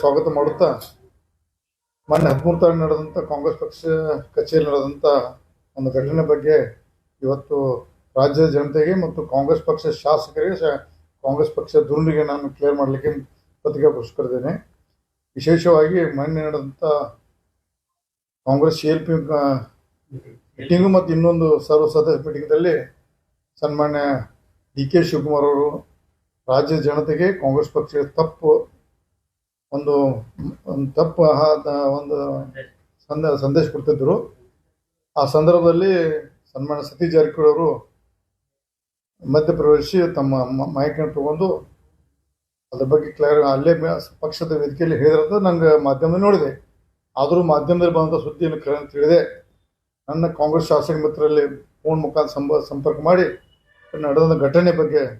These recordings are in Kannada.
ಸ್ವಾಗತ ಮಾಡುತ್ತಾ, ಮೊನ್ನೆ ಹದಿಮೂರು ತಾರೀಕು ನಡೆದಂಥ ಕಾಂಗ್ರೆಸ್ ಪಕ್ಷ ಕಚೇರಿ ನಡೆದಂಥ ಒಂದು ಘಟನೆ ಬಗ್ಗೆ ಇವತ್ತು ರಾಜ್ಯದ ಜನತೆಗೆ ಮತ್ತು ಕಾಂಗ್ರೆಸ್ ಪಕ್ಷ ಶಾಸಕರಿಗೆ ಕಾಂಗ್ರೆಸ್ ಪಕ್ಷ ದುರ್ನಿಗೆ ನಾನು ಕ್ಲಿಯರ್ ಮಾಡಲಿಕ್ಕೆ ಪತ್ರಿಕೆ ಪುರಸ್ಕರಿದ್ದೇನೆ ವಿಶೇಷವಾಗಿ ಮೊನ್ನೆ ನಡೆದಂಥ Congress C L P meeting ಮತ್ತು ಇನ್ನೊಂದು ಸರ್ವ ಸದಸ್ಯ ಮೀಟಿಂಗ್ದಲ್ಲಿ ಸನ್ಮಾನ್ಯ ಡಿ ಕೆ ಶಿವಕುಮಾರ್ ಅವರು ರಾಜ್ಯದ ಜನತೆಗೆ ಕಾಂಗ್ರೆಸ್ ಪಕ್ಷದ ತಪ್ಪು ಒಂದು ಒಂದು ತಪ್ಪು ಒಂದು ಸಂದ, ಸಂದೇಶ ಕೊಡ್ತಿದ್ದರು ಆ ಸಂದರ್ಭದಲ್ಲಿ ಸನ್ಮಾನ ಸತೀಶ್ ಜಾರಕಿಹೊಳಿ ಅವರು ಮಧ್ಯಪ್ರವೇಶಿ ತಮ್ಮ ಮಾಹಿತಿಯನ್ನು ತಗೊಂಡು ಅದ್ರ ಬಗ್ಗೆ ಕ್ಲಿಯರ್ ಅಲ್ಲೇ ಪಕ್ಷದ ವೇದಿಕೆಯಲ್ಲಿ ಹೇಳಿದ್ರಂತ ನಂಗೆ ಮಾಧ್ಯಮದಲ್ಲಿ ನೋಡಿದೆ. ಆದರೂ ಮಾಧ್ಯಮದಲ್ಲಿ ಬಂದಂಥ ಸುದ್ದಿಯನ್ನು ಕರೆ ತಿಳಿದೆ. ನನ್ನ ಕಾಂಗ್ರೆಸ್ ಶಾಸಕ ಮಿತ್ರರಲ್ಲಿ ಫೋನ್ ಮುಖಾಂತರ ಸಂಪ ಸಂಪರ್ಕ ಮಾಡಿ ನಡೆದ ಘಟನೆ ಬಗ್ಗೆ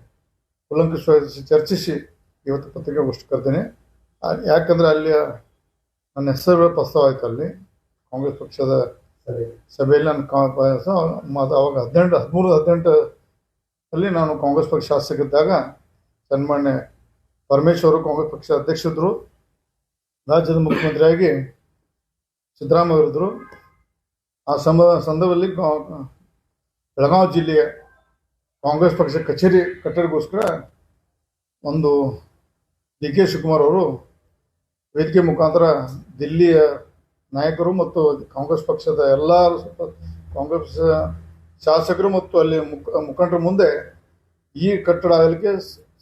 ಕೂಲಂಕಷವಾಗಿ ಚರ್ಚಿಸಿ. ಇವತ್ತು ಪತ್ರಿಕಾಗೋಷ್ಠಿ ಕರೆದೇನೆ. ಆ- ಯಾಕಂದ್ರೆ ಅಲ್ಲಿ ನನ್ನ ಹೆಸರು ಪ್ರಸ್ತಾವ ಆಯ್ತು ಅಲ್ಲಿ. ಕಾಂಗ್ರೆಸ್ ಪಕ್ಷದ ಸಭೆಯಲ್ಲಿ ನಾನು ಕಾ- ಪ- ಸ- ಮ- ಅವಾಗ ಹದಿನೆಂಟು ಹದಿಮೂರು ಹದಿನೆಂಟು ಅಲ್ಲಿ ನಾನು ಕಾಂಗ್ರೆಸ್ ಪಕ್ಷ ಶಾಸಕಿದ್ದಾಗ ಸನ್ಮಾನ್ಯ ಪರಮೇಶ್ವರ ಕಾಂಗ್ರೆಸ್ ಪಕ್ಷ ಅಧ್ಯಕ್ಷರು ರಾಜ್ಯದ ಮುಖ್ಯಮಂತ್ರಿಯಾಗಿ ಸಿದ್ದರಾಮಯ್ಯ ಅವರಿದ್ದರು ಆ ಸಂಬ ಸಂದರ್ಭದಲ್ಲಿ ಬೆಳಗಾವಿ ಜಿಲ್ಲೆಯ ಕಾಂಗ್ರೆಸ್ ಪಕ್ಷ ಕಚೇರಿ ಕಟ್ಟಡಗೋಸ್ಕರ ಒಂದು ಡಿ ಕೆ ಶಿವಕುಮಾರ್ ಅವರು ವೇದಿಕೆ ಮುಖಾಂತರ ದಿಲ್ಲಿಯ ನಾಯಕರು ಮತ್ತು ಕಾಂಗ್ರೆಸ್ ಪಕ್ಷದ ಎಲ್ಲ ಕಾಂಗ್ರೆಸ್ ಶಾಸಕರು ಮತ್ತು ಅಲ್ಲಿ ಮುಖ, ಮುಖಂಡರ ಮುಂದೆ ಈ ಕಟ್ಟಡ ಆಗಲಿಕ್ಕೆ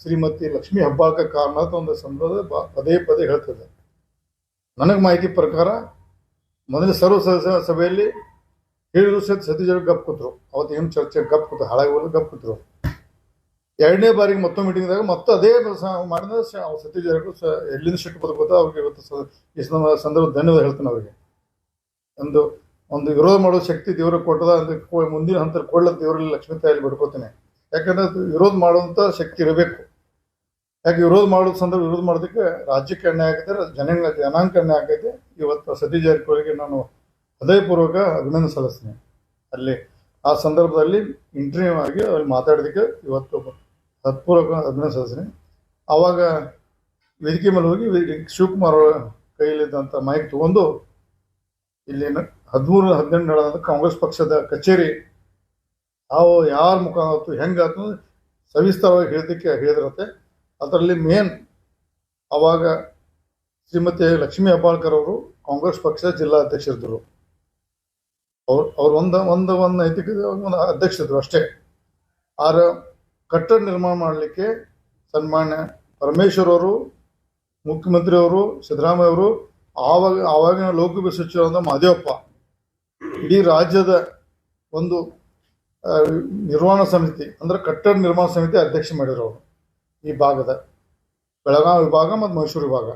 ಶ್ರೀಮತಿ ಲಕ್ಷ್ಮೀ ಹಬ್ಬಕ್ಕೆ ಕಾರಣ ಅಂತ ಒಂದು ಸಂದರ್ಭ ಪದೇ ಪದೇ ಹೇಳ್ತದೆ ನನಗೆ ಮಾಹಿತಿ ಪ್ರಕಾರ ಮೊದಲ ಸರ್ವ ಸದಸ್ಯ ಸಭೆಯಲ್ಲಿ ಹೇಳಿದ್ರು ಸಹಿತ ಸತೀಶ್ ಗಪ್ ಕೂತರು. ಅವತ್ತು ಏನು ಚರ್ಚೆ ಗಪ್ ಕೂತು ಹಾಳಾಗಿ ಹೋದ್ರು ಗಪ್ ಕೂತ್ರು. ಎರಡನೇ ಬಾರಿಗೆ ಮತ್ತೊಂದು ಮೀಟಿಂಗ್ದಾಗ ಮತ್ತೆ ಅದೇ ಮಾಡಿದ ಸತೀಶ್ ಜಾರಕಿಹೊಳಿ ಸ ಎಲ್ಲಿಂದ ಸಿಟ್ಟು ಬದುಕೋದು ಅವ್ರಿಗೆ ಇವತ್ತು ಈ ಸಂದರ್ಭ ಧನ್ಯವಾದ ಹೇಳ್ತೇನೆ ಅವರಿಗೆ. ಒಂದು ಒಂದು ವಿರೋಧ ಮಾಡೋ ಶಕ್ತಿ ದೇವ್ರಿಗೆ ಕೊಟ್ಟದ, ಅಂದ್ರೆ ಮುಂದಿನ ಹಂತ ಕೊಳ್ಳ ದೇವರಲ್ಲಿ ಲಕ್ಷ್ಮೀ ತಾಯಲ್ಲಿ ಬಿಡ್ಕೋತೇನೆ ಯಾಕಂದ್ರೆ ವಿರೋಧ ಮಾಡುವಂತ ಶಕ್ತಿ ಇರಬೇಕು. ಯಾಕೆ ವಿರೋಧ ಮಾಡೋ ಸಂದರ್ಭ ವಿರೋಧ ಮಾಡೋದಕ್ಕೆ ರಾಜ್ಯಕ್ಕೆ ಅನ್ಯಾಯ ಆಗೈತೆ ಜನಾಂಗ ಜನಾಂಗ ಅನ್ಯಾಯ ಆಗೈತೆ ಇವತ್ತು ಸತೀಶ್ ಜಾರಕಿಹೊಳಿಗೆ ನಾನು ಹೃದಯಪೂರ್ವಕ ಅಭಿನಂದನೆ ಸಲ್ಲಿಸ್ತೀನಿ. ಅಲ್ಲಿ ಆ ಸಂದರ್ಭದಲ್ಲಿ ಇಂಟರ್ವ್ಯೂ ಆಗಿ ಅಲ್ಲಿ ಮಾತಾಡೋದಕ್ಕೆ ಇವತ್ತು ಹತ್ಪೂರ್ವಕ ಹದಿನೈದು ಸಲ್ಲಿಸ್ತೀನಿ ಆವಾಗ ವೇದಿಕೆ ಮೇಲೆ ಹೋಗಿ ಶಿವಕುಮಾರ್ ಅವರ ಕೈಯಲ್ಲಿದ್ದಂಥ ಮೈಕ್ ತಗೊಂಡು ಇಲ್ಲಿ ಹದಿಮೂರು, ಹದಿನೆಂಟು ನಡೆದಂಥ ಕಾಂಗ್ರೆಸ್ ಪಕ್ಷದ ಕಚೇರಿ ಯಾವ ಯಾರ ಮುಖಾಂತರ ಹೆಂಗಾತು ಸವಿಸ್ತಾರವಾಗಿ ಹೇಳಿದಕ್ಕೆ ಹೇಳಿದ್ರತ್ತೆ ಅದರಲ್ಲಿ ಮೇನ್ ಅವಾಗ ಶ್ರೀಮತಿ ಲಕ್ಷ್ಮೀ ಹೆಬ್ಬಾಳ್ಕರ್ ಅವರು ಕಾಂಗ್ರೆಸ್ ಪಕ್ಷದ ಜಿಲ್ಲಾಧ್ಯಕ್ಷರಿದ್ದರು ಅವ್ರು ಅವ್ರು ಒಂದು ಒಂದು ಒಂದು ನೈತಿಕ ಒಂದು ಅಧ್ಯಕ್ಷರಿದ್ರು ಅಷ್ಟೇ. ಆರ ಕಟ್ಟಡ ನಿರ್ಮಾಣ ಮಾಡಲಿಕ್ಕೆ ಸನ್ಮಾನ್ಯ ಪರಮೇಶ್ವರ್ ಅವರು, ಮುಖ್ಯಮಂತ್ರಿ ಅವರು, ಸಿದ್ದರಾಮಯ್ಯ ಅವರು, ಆವಾಗ, ಆವಾಗಿನ ಲೋಕಸಭೆ ಸಚಿವರಾದ ಮಾದೇವಪ್ಪ, ಇಡೀ ರಾಜ್ಯದ ಒಂದು ನಿರ್ಮಾಣ ಸಮಿತಿ, ಅಂದ್ರೆ ಕಟ್ಟಡ ನಿರ್ಮಾಣ ಸಮಿತಿ ಅಧ್ಯಕ್ಷ ಮಾಡಿರೋರು ಈ ಭಾಗದ ಬೆಳಗಾವಿ ವಿಭಾಗ ಮತ್ತು ಮೈಸೂರು ವಿಭಾಗ.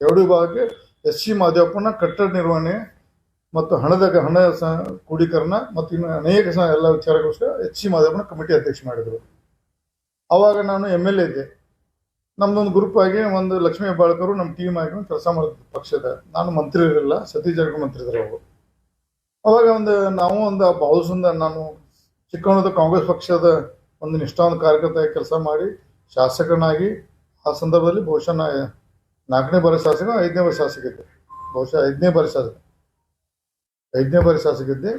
ಎರಡು ವಿಭಾಗಕ್ಕೆ ಎಸ್ ಸಿ ಮಾದೇವಪ್ಪನ ಕಟ್ಟಡ ನಿರ್ವಹಣೆ ಮತ್ತು ಹಣದ ಹಣ ಸ ಮತ್ತು ಇನ್ನು ಅನೇಕ ಎಲ್ಲ ವಿಚಾರಗೋಸ್ಕರ ಎಚ್ ಸಿ ಮಾದೇವಪ್ಪನ ಕಮಿಟಿ ಅಧ್ಯಕ್ಷ ಮಾಡಿದರು. ಅವಾಗ ನಾನು ಎಂ ಎಲ್ ಎ ಇದ್ದೆ. ನಮ್ದೊಂದು ಗ್ರೂಪ್ ಆಗಿ ಒಂದು ಲಕ್ಷ್ಮೀ ಬಾಳ್ಕರು ನಮ್ಮ ಟೀಮ್ ಆಗಿ ಕೆಲಸ ಮಾಡಿದ್ರು ಪಕ್ಷದ. ನಾನು ಮಂತ್ರಿ ಇರಲಿಲ್ಲ, ಸತೀಶ್ ಜಾರಕಿಹೊಳಿ ಮಂತ್ರಿ ಇದ್ರು ಅವರು. ಅವಾಗ ಒಂದು ನಾವು ಒಂದು ಬಹುಸಂದ ನಾನು ಚಿಕ್ಕವನದ ಕಾಂಗ್ರೆಸ್ ಪಕ್ಷದ ಒಂದು ನಿಷ್ಠಾವಂತ ಕಾರ್ಯಕರ್ತ ಕೆಲಸ ಮಾಡಿ ಶಾಸಕನಾಗಿ, ಆ ಸಂದರ್ಭದಲ್ಲಿ ಬಹುಶಃ ನಾಲ್ಕನೇ ಬಾರಿ ಶಾಸಕ, ಐದನೇ ಬಾರಿ ಶಾಸಕ ಇದ್ದೆ. ಬಹುಶಃ ಐದನೇ ಬಾರಿ ಶಾಸಕ. ಐದನೇ ಬಾರಿ ಶಾಸಕ ಇದ್ದೆ.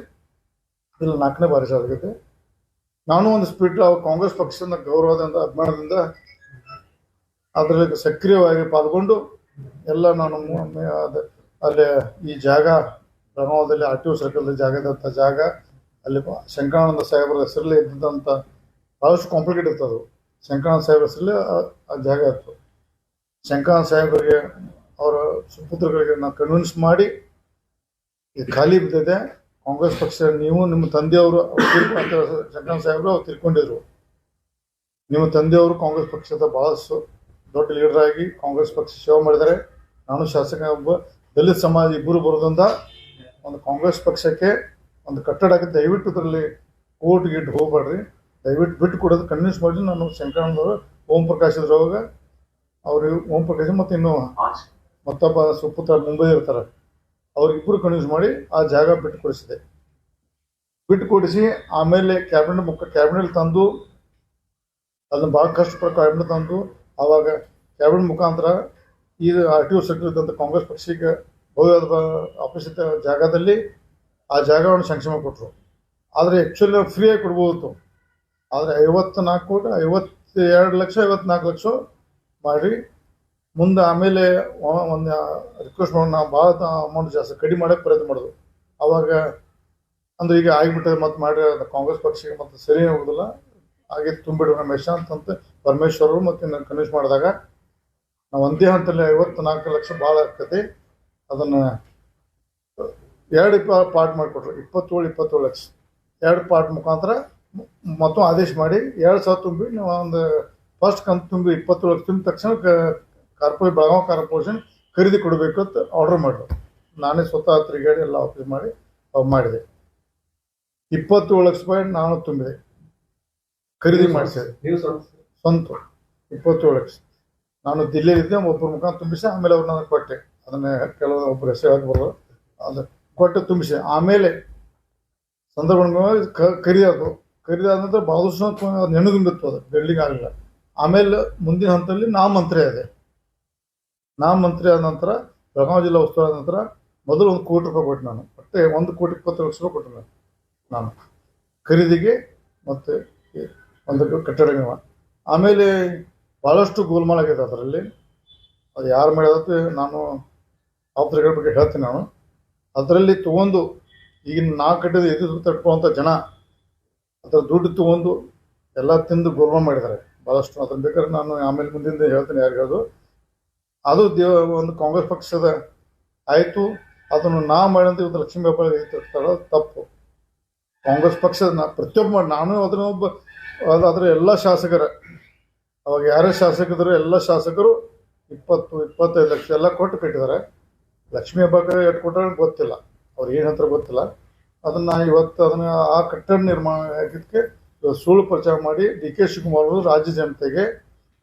ಇಲ್ಲ, ನಾಲ್ಕನೇ ಬಾರಿ ಶಾಸಕ ಇದ್ದೆ. ನಾನು ಒಂದು ಸ್ಪಿರಿಟ್ ಕಾಂಗ್ರೆಸ್ ಪಕ್ಷದ ಗೌರವದಿಂದ, ಅಭಿಮಾನದಿಂದ ಅದರಲ್ಲಿ ಸಕ್ರಿಯವಾಗಿ ಪಾಲ್ಗೊಂಡು ಎಲ್ಲ ನಾನು ಅಲ್ಲಿ ಈ ಜಾಗ ಪ್ರಣವದಲ್ಲಿ ಆರ್ ಟಿ ಒ ಸರ್ಕಲ್ ಜಾಗದಂಥ ಜಾಗ ಅಲ್ಲಿ ಶಂಕರಾನಂದ ಸಾಹೇಬರ ಹೆಸರಲ್ಲಿ ಇದ್ದಂಥ ಭಾಳಷ್ಟು ಕಾಂಪ್ಲಿಕೇಟ್ ಇತ್ತು ಅದು. ಶಂಕರಾನಂದ ಸಾಹೇಬರ ಹೆಸರಲ್ಲಿ ಆ- ಜಾಗ ಇತ್ತು. ಶಂಕರಾನಂದ ಸಾಹೇಬರಿಗೆ ಅವರ ಸುಪುತ್ರಗಳಿಗೆ ನಾವು ಕನ್ವಿನ್ಸ್ ಮಾಡಿ ಖಾಲಿ ಬಿದ್ದಿದೆ. ಕಾಂಗ್ರೆಸ್ ಪಕ್ಷ ನೀವು ನಿಮ್ಮ ತಂದೆಯವರು ಶಂಕರಾನಂದ ಸಾಹೇಬರು ಅವ್ರು ತಿಳ್ಕೊಂಡಿದ್ರು ನಿಮ್ಮ ತಂದೆಯವರು ಕಾಂಗ್ರೆಸ್ ಪಕ್ಷದ ಬಹಳಷ್ಟು ದೊಡ್ಡ ಲೀಡರ್ ಆಗಿ ಕಾಂಗ್ರೆಸ್ ಪಕ್ಷ ಸೇವೆ ಮಾಡಿದ್ದಾರೆ. ನಾನು ಶಾಸಕ ಒಬ್ಬ ದಲಿತ ಸಮಾಜ ಇಬ್ಬರು ಬರೋದ್ರಿಂದ ಒಂದು ಕಾಂಗ್ರೆಸ್ ಪಕ್ಷಕ್ಕೆ ಒಂದು ಕಟ್ಟಡಕ್ಕೆ ದಯವಿಟ್ಟು ಇದರಲ್ಲಿ ಕೋರ್ಟ್ ಗೀಟ್ ಹೋಗ್ಬೇಡ್ರಿ. ದಯವಿಟ್ಟು ಬಿಟ್ಟು ಕೊಡೋದು ಕನ್ವಿನ್ಸ್ ಮಾಡಿ ನಾನು ಶಂಕರಣ್ಣವರು ಓಂ ಪ್ರಕಾಶ್ ಇದ್ರು ಅವಾಗ. ಅವರು ಓಂ ಪ್ರಕಾಶ್ ಮತ್ತು ಇನ್ನು ಮತ್ತೊಬ್ಬ ಸುಪುತ್ರ ಮುಂಬೈ ಇರ್ತಾರೆ. ಅವ್ರಿಗಿಬ್ಬರು ಕನ್ವಿನ್ಸ್ ಮಾಡಿ ಆ ಜಾಗ ಬಿಟ್ಟು ಕೊಡಿಸಿದೆ ಬಿಟ್ಟು ಕೊಡಿಸಿ ಆಮೇಲೆ ಕ್ಯಾಬಿನೆಟ್ ಮುಖ ಕ್ಯಾಬಿನೆಟ್ ತಂದು, ಅದನ್ನು ಭಾಳ ಕಷ್ಟಪಟ್ಟು ಕ್ಯಾಬಿನೆಟ್ ತಂದು, ಆವಾಗ ಕ್ಯಾಬಿನೆಟ್ ಮುಖಾಂತರ ಇದು ಆರ್ ಟಿ ಒ ಸೆಕ್ಟರ್ ಇದ್ದಂಥ ಕಾಂಗ್ರೆಸ್ ಪಕ್ಷಕ್ಕೆ ಭವ್ಯವಾದ ಅಪರಿಚಿತ ಜಾಗದಲ್ಲಿ ಆ ಜಾಗವನ್ನು ಸಂಕ್ಷೇಮ ಕೊಟ್ಟರು. ಆದರೆ ಆ್ಯಕ್ಚುಲಿ ಫ್ರೀಯಾಗಿ ಕೊಡ್ಬೋದು ಆದರೆ ಐವತ್ನಾಲ್ಕು ಕೋಟಿ ಐವತ್ತು ಎರಡು ಲಕ್ಷ, ಐವತ್ನಾಲ್ಕು ಲಕ್ಷ ಮಾಡಿ ಮುಂದೆ ಆಮೇಲೆ ಒಂದು ರಿಕ್ವೆಸ್ಟ್ ಮಾಡಿ ನಾವು ಭಾಳ ಅಮೌಂಟ್ ಜಾಸ್ತಿ ಕಡಿಮೆ ಮಾಡೋಕ್ಕೆ ಪ್ರಯತ್ನ ಮಾಡೋದು. ಅವಾಗ ಅಂದ್ರೆ ಈಗ ಆಗಿಬಿಟ್ಟಿದೆ ಮತ್ತೆ ಮಾಡಿ ಕಾಂಗ್ರೆಸ್ ಪಕ್ಷಕ್ಕೆ ಮತ್ತೆ ಸರಿ ಹೋಗೋದಿಲ್ಲ ಹಾಗೆ ತುಂಬಿಡು ರಮೇಶ ಅಂತಂತ ಪರಮೇಶ್ವರರು ಮತ್ತು ನಾನು ಕನ್ವಿನ್ಸ್ ಮಾಡಿದಾಗ ನಾವು ಒಂದೇ ಹಂತದಲ್ಲಿ ಐವತ್ತು ನಾಲ್ಕು ಲಕ್ಷ ಭಾಳ ಆಗ್ತೈತಿ ಅದನ್ನು ಎರಡು ಇಪ್ಪ ಪಾರ್ಟ್ ಮಾಡಿಕೊಟ್ರು. ಇಪ್ಪತ್ತೇಳು ಇಪ್ಪತ್ತೇಳು ಲಕ್ಷ. ಎರಡು ಪಾರ್ಟ್ ಮುಖಾಂತರ ಮತ್ತೊಂದು ಮತ್ತು ಆದೇಶ ಮಾಡಿ ಎರಡು ಸಾವಿರ ತುಂಬಿ ನಾವು ಒಂದು ಫಸ್ಟ್ ಕಂತು ತುಂಬಿ ಇಪ್ಪತ್ತೇಳು ಲಕ್ಷ ತುಂಬಿದ ತಕ್ಷಣ ಕಾರ್ಪೊರೇಟ್ ಬೆಳಗಾವಿ ಕಾರ್ಪೊರೇಷನ್ ಖರೀದಿ ಕೊಡಬೇಕು ಅಂತ ಆರ್ಡರ್ ಮಾಡಿದ್ರು ನಾನೇ ಸ್ವತಃ ತಿರುಗಾಡಿ ಎಲ್ಲ ಆಫೀಸ್ ಮಾಡಿ ಮಾಡಿದೆ. ಇಪ್ಪತ್ತೇಳು ಲಕ್ಷ ರೂಪಾಯಿ ನಾನು ತುಂಬಿದೆ. ಖರೀದಿ ಮಾಡಿಸಿದೆ. ನೀವು ಸ್ವಂತ ಇಪ್ಪತ್ತೇಳು ಲಕ್ಷ. ನಾನು ದಿಲ್ಲಿಯಲ್ಲಿದ್ದೆ ಒಬ್ಬರ ಮುಖ ತುಂಬಿಸಿ ಆಮೇಲೆ ಅವ್ರು ನನಗೆ ಕೊಟ್ಟೆ. ಅದನ್ನ ಕೆಲವು ಒಬ್ಬರು ಹೆಸರು ಹಾಕಬಾರ್ದು ಬರೋದು ಅದು ಕೊಟ್ಟು ತುಂಬಿಸಿ. ಆಮೇಲೆ ಸಂದರ್ಭ ಖರೀದಾದ್ರು ಖರೀದಾದ ನಂತರ ಭಾಳಷ್ಟು ನೆನಗುಂಬಿತ್ತು ಅದು. ಬಿಲ್ಡಿಂಗ್ ಆಗಲಿಲ್ಲ ಆಮೇಲೆ ಮುಂದಿನ ಹಂತದಲ್ಲಿ ನಾ ಮಂತ್ರಿ ಆದೆ. ನಾ ಮಂತ್ರಿ ಆದ ನಂತರ, ಬೆಳಗಾವಿ ಜಿಲ್ಲಾ ಉಸ್ತುವಾರಿ ನಂತರ ಮೊದಲು ಒಂದು ಕೋಟಿ ರೂಪಾಯಿ ಕೊಟ್ಟು ನಾನು. ಮತ್ತೆ ಒಂದು ಕೋಟಿ ಇಪ್ಪತ್ತು ಲಕ್ಷ ರೂಪಾಯಿ ಕೊಟ್ಟೆ ನಾನು. ನಾನು ಖರೀದಿಗೆ ಮತ್ತು ಒಂದು ಕಟ್ಟಡ ಆಮೇಲೆ ಭಾಳಷ್ಟು ಗೋಲ್ಮಾಲ್ ಆಗಿದೆ ಅದರಲ್ಲಿ. ಅದು ಯಾರು ಮಾಡಿದಂತೆ ನಾನು ಆಪ್ತರಿಗಳ ಬಗ್ಗೆ ಹೇಳ್ತೀನಿ ನಾನು. ಅದರಲ್ಲಿ ತೊಗೊಂಡು ಈಗಿನ ನಾ ಕಟ್ಟಿದ ಇದು ಜನ ಅದರ ದುಡ್ಡು ತೊಗೊಂಡು ಎಲ್ಲ ತಿಂದು ಗೋಲ್ಮಾಲ್ ಮಾಡಿದ್ದಾರೆ. ಭಾಳಷ್ಟು ಅದನ್ನು ಬೇಕಾದ್ರೆ ನಾನು ಆಮೇಲೆ ಮುಂದಿನ ಹೇಳ್ತೀನಿ ಯಾರಿಗಾದ್ರು ಅದು ದೇವ ಒಂದು ಕಾಂಗ್ರೆಸ್ ಪಕ್ಷದ ಆಯಿತು. ಅದನ್ನು ನಾ ಮಾಡಿದಂತ ಇವತ್ತು ಲಕ್ಷ್ಮೀ ವ್ಯಾಪಾರ ತಪ್ಪು. ಕಾಂಗ್ರೆಸ್ ಪಕ್ಷದ ಪ್ರತಿಯೊಬ್ಬ ನಾನು ಅದನ್ನ ಒಬ್ಬ ಅದು ಅದರ ಎಲ್ಲ ಶಾಸಕರ. ಅವಾಗ ಯಾರೇ ಶಾಸಕರು ಎಲ್ಲ ಶಾಸಕರು ಇಪ್ಪತ್ತು, ಇಪ್ಪತ್ತೈದು ಲಕ್ಷ ಎಲ್ಲ ಕೊಟ್ಟು ಕಟ್ಟಿದ್ದಾರೆ. ಲಕ್ಷ್ಮೀ ಹಬ್ಬಕ್ಕೆ ಎಷ್ಟು ಗೊತ್ತಿಲ್ಲ. ಅವ್ರು ಏನು ಹತ್ರ ಗೊತ್ತಿಲ್ಲ. ಅದನ್ನು ಇವತ್ತು ಅದನ್ನು ಆ ಕಟ್ಟಡ ನಿರ್ಮಾಣ ಆಗಿದ್ದಕ್ಕೆ ಸುಳ್ಳು ಪ್ರಚಾರ ಮಾಡಿ ಡಿ ಕೆ ಶಿವಕುಮಾರ್ ಅವರು ರಾಜ್ಯ ಜನತೆಗೆ,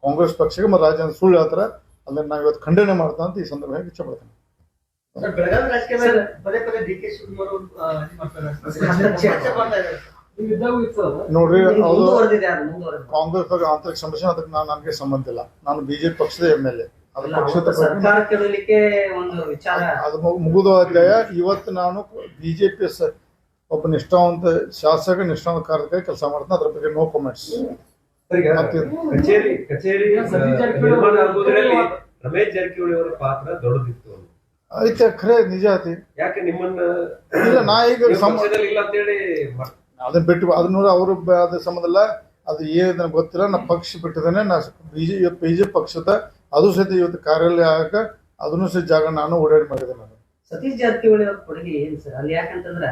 ಕಾಂಗ್ರೆಸ್ ಪಕ್ಷಕ್ಕೆ ಮತ್ತು ರಾಜ್ಯ ಸುಳ್ಳು ಹೇಳ್ತಾರೆ. ಅದನ್ನು ನಾವು ಇವತ್ತು ಖಂಡನೆ ಮಾಡ್ತಾ ಅಂತ ಈ ಸಂದರ್ಭದಲ್ಲಿ ಇಚ್ಛೆ ಪಡ್ತೇನೆ. ನೋಡ್ರಿ ಕಾಂಗ್ರೆಸ್ ಬಗ್ಗೆ ಆಂತರಿಕ ಸಮಸ್ಯೆ ಅದಕ್ಕೆ ನಾನು ನನಗೆ ಸಂಬಂಧ ಇಲ್ಲ. ನಾನು ಬಿಜೆಪಿ ಪಕ್ಷದ ಎಂ ಎಲ್ ಎ. ಅದು ಮುಗಿದ ಅಧ್ಯಾಯ. ಇವತ್ತು ನಾನು ಬಿಜೆಪಿ ಒಬ್ಬ ನಿಷ್ಠಾವಂತ ಶಾಸಕ ನಿಷ್ಠಾವಂತ ಕಾರ್ಯಕ್ಕೆ ಕೆಲಸ ಮಾಡ್ತಾನೆ. ಅದ್ರ ಬಗ್ಗೆ ನೋ ಕಾಮೆಂಟ್ಸ್ ಕಚೇರಿ ಕಚೇರಿ ನಿರ್ಮಾಣ ಆಗುವುದರಲ್ಲಿ ರಮೇಶ್ ಜಾರಕಿಹೊಳಿ ಅವರ ಪಾತ್ರ ದೊಡ್ಡದಿತ್ತು. ಐತೆ ಖರೆ ನಿಜ ಐತಿ ಯಾಕೆ ನಿಮ್ಮನ್ನ ಇಲ್ಲ ನಾ ಈಗ ನೀವು ಇಲ್ಲ ಅಂತೇಳಿ ಅದನ್ನ ಬಿಟ್ಟು ಅದನ್ನ ಅವರು ಅದ್ರ ಸಂಬಂಧ ಇಲ್ಲ ಅದು ಏನಿದೆ ನನಗೆ ಗೊತ್ತಿಲ್ಲ ನಾ ಪಕ್ಷ ಬಿಟ್ಟಿದ್ದೇನೆ ನಾ ಬಿಜೆ ಬಿಜೆಪಿ ಪಕ್ಷದ ಅದು ಸಹಿತ ಇವತ್ತು ಕಾರ್ಯಾಲಯ ಆಗಕ ಅದನ್ನು ಸಹಿತ ಜಾಗ ನಾನು ಓಡಾಡಿ ಮಾಡಿದೆ ನಾನು. ಸತೀಶ್ ಜಾರಕಿಹೊಳಿ ಅವ್ರ ಕೊಡುಗೆ ಏನು ಸರ್? ಅಲ್ಲಿ ಯಾಕಂತಂದ್ರ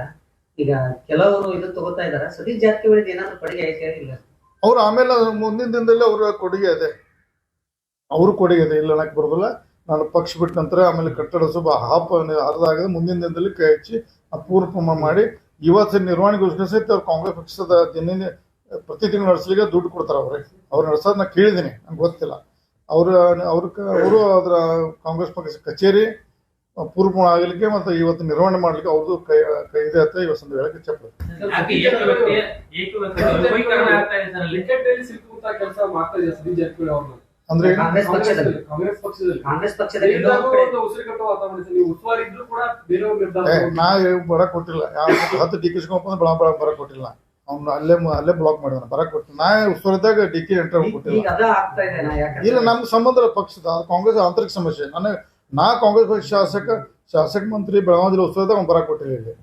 ಈಗ ಕೆಲವರು ಇದು ತಗೋತಾ ಇದಾರ. ಸತೀಶ್ ಜಾರಕಿಹೊಳಿ ಏನಾದ್ರು ಕೊಡುಗೆ ಐತೆ ಇಲ್ಲ. ಅವ್ರು ಆಮೇಲೆ ಮುಂದಿನ ದಿನದಲ್ಲಿ ಅವ್ರ ಕೊಡುಗೆ ಇದೆ ಅವ್ರು ಕೊಡುಗೆ ಇದೆ ಇಲ್ಲ ಅನ್ನಕ್ಕೆ ಬರೋದಿಲ್ಲ. ನಾನು ಪಕ್ಷ ಬಿಟ್ಟ ನಂತರ ಆಮೇಲೆ ಕಟ್ಟಡ ಸ್ವಲ್ಪ ಹಾಪ್ ಆಗದೆ ಮುಂದಿನ ದಿನದಲ್ಲಿ ಕೈ ಹಚ್ಚಿ ಅಪೂರ್ವ ಪ್ರಮಾಣ ಮಾಡಿ ಇವತ್ತು ಘೋಷಣೆ ಸಹಿತ ಅವ್ರು ಕಾಂಗ್ರೆಸ್ ಪಕ್ಷದ ದಿನ ಪ್ರತಿ ತಿಂಗಳು ನಡೆಸಲಿಕ್ಕೆ ದುಡ್ಡು ಕೊಡ್ತಾರೆ ಅವ್ರಿಗೆ ಅವ್ರು ನಡೆಸೋದು ನಾ ಕೇಳಿದ್ದೀನಿ. ನಂಗೆ ಗೊತ್ತಿಲ್ಲ. ಅವ್ರ ಅವ್ರ ಅವರು ಅದರ ಕಾಂಗ್ರೆಸ್ ಪಕ್ಷ ಕಚೇರಿ ಪೂರ್ವ ಆಗಲಿಕ್ಕೆ ಮತ್ತೆ ಇವತ್ತು ನಿರ್ವಹಣೆ ಮಾಡಲಿಕ್ಕೆ ಅವ್ರದ್ದು ಕೈ ಕೈ ಇದೆ ಅಂತ ಇವತ್ತು ಸಂದ ಹೇಳಕ್ಕೆ ಅವ್ರನ್ನ ಅಂದ್ರೆ ಒಂದ್ ಒಂದು ನಾ ಬರಕ್ ಕೊಟ್ಟಿಲ್ಲ. ಯಾವ ಹತ್ತು ಡಿ ಕೆ ಶಿವಕುಮಾರ್ ಬಳ ಬೆಳಗ್ಗೆ ಬರಕ್ ಕೊಟ್ಟಿಲ್ಲ. ಅವ್ನು ಅಲ್ಲೇ ಮ- ಅಲ್ಲೇ ಬ್ಲಾಕ್ ಮಾಡಿದಾನೆ ಬರಕ್ ಕೊಟ್ಟಿಲ್ಲ. ನಾ ಉಸ್ತುವಾರಿದ್ದಾಗ ಡಿ ಕೆ ಎಂಟ್ರಿ ಈಗ- ಕೊಟ್ಟಿಲ್ಲ ಆಗ್ತಾ ಇದೆ ನಾ ಯಾಕಂದ್ರೆ. ಇಲ್ಲ ನಮ್ಗೆ ಸಂಬಂಧ ಪಕ್ಷದ ಕಾಂಗ್ರೆಸ್ ಆಂತರಿಕ ಸಮಸ್ಯೆ. ನನಗೆ ನಾ ಕಾಂಗ್ರೆಸ್ ಪಕ್ಷ ಶಾಸಕ ಶಾಸಕ ಮಂತ್ರಿ ಬೆಳಗಾವಿ ಜಿಲ್ಲೆ ಅವ್ನು ಬರ ಕೊಟ್ಟಿಲ್ಲ ಇಲ್ಲಿ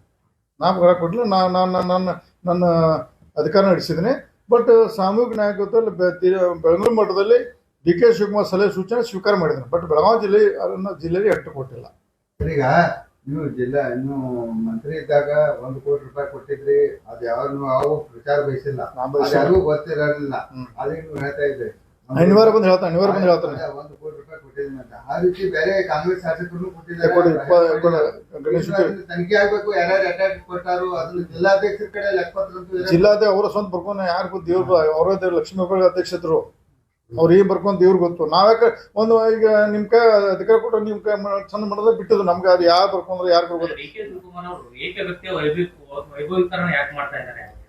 ನಾ ಬರ ಕೊಟ್ಟಿಲ್ಲ ನಾ ನಾನು ನನ್ನ ನನ್ನ ಅಧಿಕಾರ ನಡೆಸಿದ್ದೀನಿ. ಬಟ್ ಸಾಮೂಹಿಕ ನಾಯಕತ್ವದಲ್ಲಿ ಬೆ- ತಿ- ಬೆಳಗಾವಿ ಮಠದಲ್ಲಿ ಡಿ ಕೆ ಶಿವಕುಮಾರ್ ಸಲಹೆ ಸೂಚನೆ ಸ್ವೀಕಾರ ಮಾಡಿದ್ದೀನಿ ಬಟ್ ಬೆಳಗಾವಿ ಜಿಲ್ಲೆ ಅದನ್ನ ಜಿಲ್ಲೆಗೆ ಎಟ್ಟು ಕೊಟ್ಟಿಲ್ಲ. ಈಗ ನೀವು ಜಿಲ್ಲಾ ನೀವು ಮಂತ್ರಿ ಇದ್ದಾಗ ಒಂದು ಕೋಟಿ ರೂಪಾಯಿ ಕೊಟ್ಟಿದ್ರಿ. ಅದು ಯಾವ ನೀವು ಯಾವ ಪ್ರಚಾರ ಬಯಸಿಲ್ಲ. ಅದ್ ಗೊತ್ತಿರಲಿಲ್ಲ. ಅದಕ್ಕೆ ನೀವು ಹೇಳ್ತಾ ಇದ್ರಿ. ಅನಿವಾರ್ಯ ಬಂದು ಹೇಳ್ತಾನೆ ಅನಿವಾರ ಬಂದು ಹೇಳ್ತಾನೆ. ಒಂದು ಕೋಟಿ ರೂಪಾಯಿ ಕೊಟ್ಟಿದ್ದೀನಿ ಅಂತ. ಆ ರೀತಿ ಬೇರೆ ಕಾಂಗ್ರೆಸ್ ಶಾಸಕರು ಕೊಟ್ಟಿದ್ದಾರೆ. ಗಣೇಶ್ ತನಿಖೆ ಆಗ್ಬೇಕು ಯಾರ್ಯಾರು ಅಟ್ಯಾಕ್ ಕೊಟ್ಟಾರು ಅದನ್ನ ಜಿಲ್ಲಾಧ್ಯಕ್ಷರ ಕಡೆ ಲೆಕ್ಕಪತ್ರ ಜಿಲ್ಲಾದ ಅವರ ಸ್ವಂತ ಬರ್ಕೊಂಡು ಯಾರು ದೇವ್ರು ಅವರೇ ಲಕ್ಷ್ಮೀ ಹೆಬ್ಬಾಳ್ಕರ್ ಅಧ್ಯಕ್ಷರು. ಅವ್ರು ಏನ್ ಬರ್ಕೊಂತ ಇವ್ರಿಗೆ ಗೊತ್ತು. ನಾವ್ಯಾಕೆ ಒಂದು ಈಗ ನಿಮ್ ಕೈ ಅಧಿಕಾರ ಕೊಟ್ಟು ನಿಮ್ ಕೈ ಚಂದ ಮಾಡೋದ ಬಿಟ್ಟದು ನಮ್ಗೆ ಅದು ಯಾರು ಬರ್ಕೊಂಡ್ರೆ ಯಾರು ಬರ್ಬೋದು